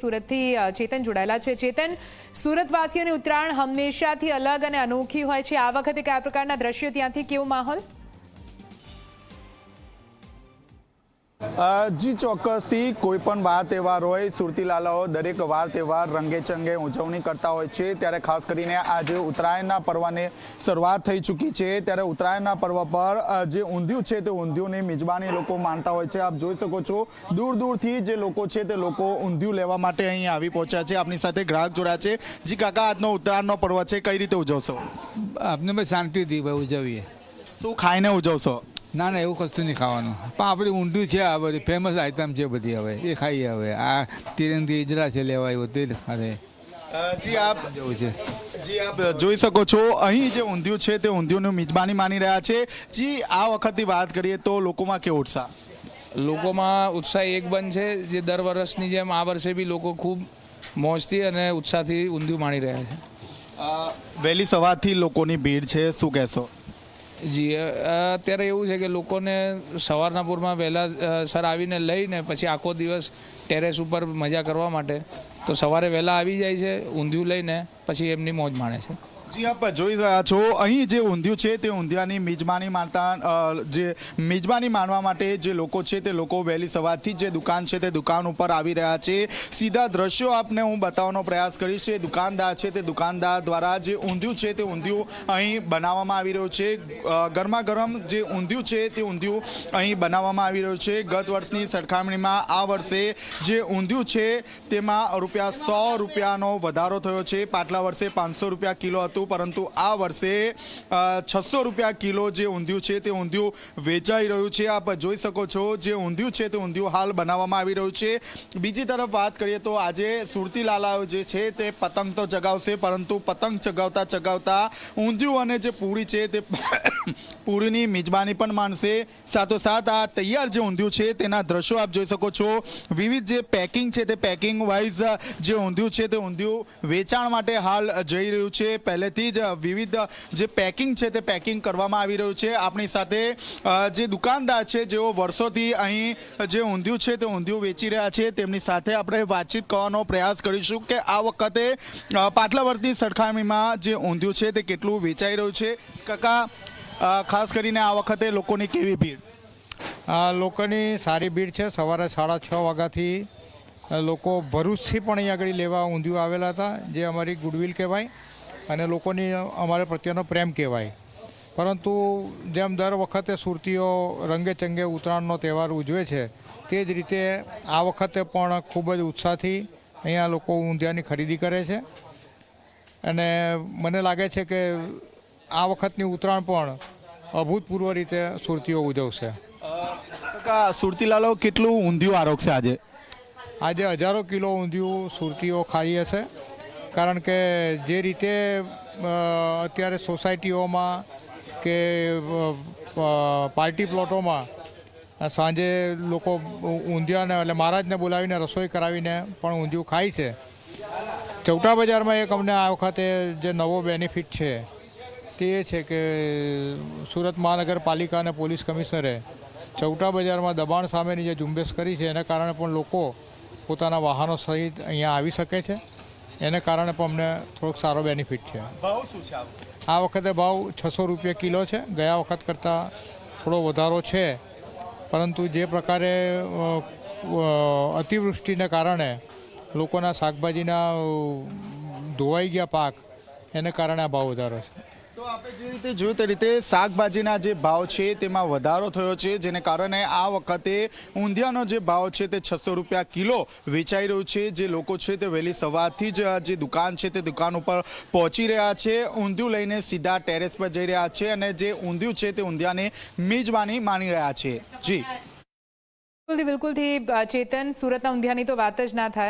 સુરતથી ચેતન જોડાયેલા છે. ચેતન, સુરતવાસીઓની ઉત્તરાયણ હંમેશાથી અલગ અને અનોખી હોય છે. આ વખતે કયા પ્રકારના દ્રશ્યો ત્યાંથી, કેવો માહોલ? જી ચોક્કસથી કોઈ પણ વાર તહેવાર હોય સુરતીલાલાઓ દરેક વાર તહેવાર રંગે ચંગે ઉજવણી કરતા હોય છે ત્યારે ખાસ કરીને આજે ઉત્તરાયણના પર્વને શરૂઆત થઈ ચૂકી છે ત્યારે ઉત્તરાયણના પર્વ પર જે ઊંધિયું છે તે ઊંધિયુંની મિજબાની લોકો માનતા હોય છે. આપ જોઈ શકો છો દૂર દૂરથી જે લોકો છે તે લોકો ઊંધિયું લેવા માટે અહીં આવી પહોંચ્યા છે આપની સાથે ગ્રાહક જોડાયા છે. જી કાકા આજનો ઉત્તરાયણનો પર્વ છે કઈ રીતે ઉજવશો? આપને શાંતિથી ભાઈ ઉજવીએ. શું ખાઈને ઉજવશો? ના ના એવું કશું નહીં ખાવાનું. પણ આપણી ઊંધું છે આ બધી ફેમસ આઈટમ છે બધી હવે એ ખાઈએ હવે. આ તિરંગી ઇજરા છે લેવાય તે અરે જી આપ જવું છે. જી આપ જોઈ શકો છો અહીં જે ઊંધિયું છે તે ઊંધિયુંનું મિજબાની માની રહ્યા છે. જી આ વખતની વાત કરીએ તો લોકોમાં કેવો ઉત્સાહ? લોકોમાં ઉત્સાહ એક બંધ છે જે દર વર્ષની જેમ આ વર્ષે બી લોકો ખૂબ મોજથી અને ઉત્સાહથી ઊંધિયું માણી રહ્યા છે. વહેલી સવારથી લોકોની ભીડ છે શું કહેશો? જી અત્યારે એવું છે કે લોકોને સવારના પૂરમાં વહેલા સર આવીને લઈને પછી આખો દિવસ ટેરેસ ઉપર મજા કરવા માટે, તો સવારે વહેલા આવી જાય છે, ઊંધિયું લઈને પછી એમની મોજ માણે છે. જી, આપ જોઈ રહ્યા છો. અહીં જે ઊંધિયું છે તે ઊંધિયાની મિજબાની માનતા જે મિજબાની માનવા માટે જે લોકો છે તે લોકો વહેલી સવારથી જ દુકાન છે તે દુકાન ઉપર આવી રહ્યા છે. સીધા દ્રશ્યો આપને હું બતાવવાનો પ્રયાસ કરીશ. એ દુકાનદાર છે તે દુકાનદાર દ્વારા જે ઊંધિયું છે તે ઊંધિયું અહીં બનાવવામાં આવી રહ્યું છે. ગરમાગરમ ગરમા ગરમ જે ઊંધિયું છે તે ઊંધિયું અહીં બનાવવામાં આવી રહ્યું છે. ગત વર્ષની સરખામણીમાં આ વર્ષે જે ઊંધિયું છે તેમાં રૂપિયા સો રૂપિયાનો વધારો થયો છે. પાછલા વર્ષે પાંચસો રૂપિયા કિલો હતું. પરંતુ આ વર્ષે છસો રૂપિયા કિલો જે ઊંધિયું છે તે ઊંધિયું વેચાઈ રહ્યું છે. આપ જોઈ શકો છો જે ઊંધિયું છે તે ઊંધિયું હાલ બનાવવામાં આવી રહ્યું છે. બીજી તરફ વાત કરીએ તો આજે સુરતી લાલાઓ જે છે તે પતંગ તો ચગાવશે, પરંતુ પતંગ ચગાવતા ચગાવતા ઊંધિયું અને જે પૂરી છે તે પૂરીની મિજબાની પણ માનશે સાથોસાથ આ તૈયાર જે ઊંધિયું છે તેના દ્રશ્યો આપ જોઈ શકો છો. વિવિધ જે પેકિંગ છે તે પેકિંગ વાઇઝ જે ઊંધિયું છે તે ઊંધિયું વેચાણ માટે હાલ જઈ રહ્યું છે. પહેલેથી જ વિવિધ જે પેકિંગ છે તે પેકિંગ કરવામાં આવી રહ્યું છે. આપણી સાથે જે દુકાનદાર છે, જેઓ વર્ષોથી અહીં જે ઊંધિયું છે તે ઊંધિયું વેચી રહ્યા છે, તેમની સાથે આપણે વાતચીત કરવાનો પ્રયાસ કરીશું કે આ વખતે પાટલા વર્ષની સરખામણીમાં જે ઊંધિયું છે તે કેટલું વેચાઈ રહ્યું છે? કાકા ખાસ કરીને આ વખતે લોકોની કેવી ભીડ? લોકોની સારી ભીડ છે. સવારે સાડા છ વાગ્યાથી લોકો ભરૂચથી પણ અહીં આગળ લેવા ઊંધિયું આવેલા હતા, જે અમારી ગુડવિલ કહેવાય. અને લોકોની અમારા પ્રત્યેનો પ્રેમ કહેવાય. પરંતુ જેમ દર વખતે સુરતીઓ રંગે ચંગે ઉત્તરાયણનો તહેવાર ઉજવે છે તે જ રીતે આ વખતે પણ ખૂબ જ ઉત્સાહથી અહીંયા લોકો ઊંધિયાની ખરીદી કરે છે. અને મને લાગે છે કે આ વખતની ઉત્તરાયણ પણ અભૂતપૂર્વ રીતે સુરતીઓ ઉજવશે. સુરતીલાલો કેટલું ઊંધિયું આરોગશે આજે? આજે હજારો કિલો ઊંધિયું સુરતીઓ ખાઈએ છે. કારણ કે જે રીતે અત્યારે સોસાયટીઓમાં કે પાર્ટી પ્લોટોમાં સાંજે લોકો ઊંધિયાને એટલે મહારાજને બોલાવીને રસોઈ કરાવીને પણ ઊંધિયું ખાય છે. ચૌટા બજારમાં એક અમને આ વખતે જે નવો બેનિફિટ છે, તે એ છે કે, સુરત મહાનગરપાલિકા અને પોલીસ કમિશનરે ચૌટા બજારમાં દબાણ સામેની જે ઝુંબેશ કરી છે, એના કારણે પણ લોકો પોતાના વાહનો સહિત અહીંયા આવી શકે છે. એને કારણે પણ અમને થોડોક સારો બેનિફિટ છે. ભાવ શું છે આ વખતે? ભાવ છસો રૂપિયા કિલો છે. ગયા વખત કરતાં થોડો વધારો છે. પરંતુ જે પ્રકારે અતિવૃષ્ટિને કારણે લોકોના શાકભાજીના ધોવાઈ ગયા પાક એને કારણે આ ભાવ વધારો છે. તો આપણે જે રીતે જોયું તે રીતે શાકભાજીના જે ભાવ છે તેમાં વધારો થયો છે, જેને કારણે આ વખતે ઊંધિયાનો જે ભાવ છે તે છસો રૂપિયા કિલો વેચાઈ રહ્યું છે. જે લોકો છે તે વહેલી સવારથી જ જે દુકાન છે તે દુકાન ઉપર પહોંચી રહ્યા છે. ઊંધિયું લઈને સીધા ટેરેસ પર જઈ રહ્યા છે અને જે ઊંધિયું છે તે ઊંધિયાને મિજબાની માની રહ્યા છે. જી. બિલકુલથી બિલકુલથી ચેતન, સુરતના ઊંધિયાની તો વાત જ ના થાય.